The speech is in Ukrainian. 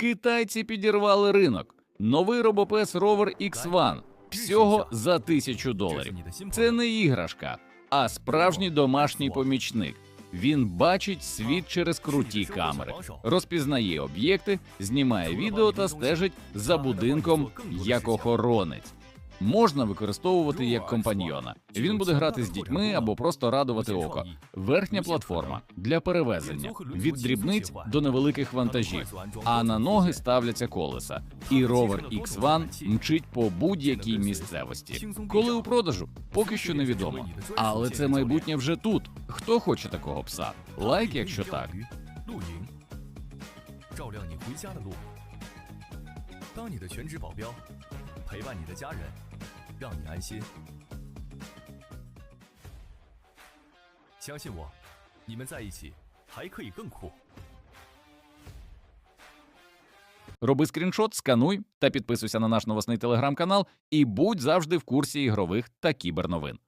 Китайці підірвали ринок. Новий робопес Rover X1 всього за тисячу доларів. Це не іграшка, а справжній домашній помічник. Він бачить світ через круті камери, розпізнає об'єкти, знімає відео та стежить за будинком як охоронець Можна використовувати як компаньйона. Він буде грати з дітьми або просто радувати око. Верхня платформа для перевезення від дрібниць до невеликих вантажів. А на ноги ставляться колеса. І Rover X1 мчить по будь-якій місцевості. Коли у продажу, поки що невідомо. Але це майбутнє вже тут. Хто хоче такого пса? Лайк, якщо так. 露营，照亮你回家的路，当你的全职保镖，陪伴你的家人， 让你安心。相信我，你们在一起还可以更酷。 Роби скріншот, скануй та підписуйся на наш новосний телеграм-канал і будь завжди в курсі ігрових та кіберновин.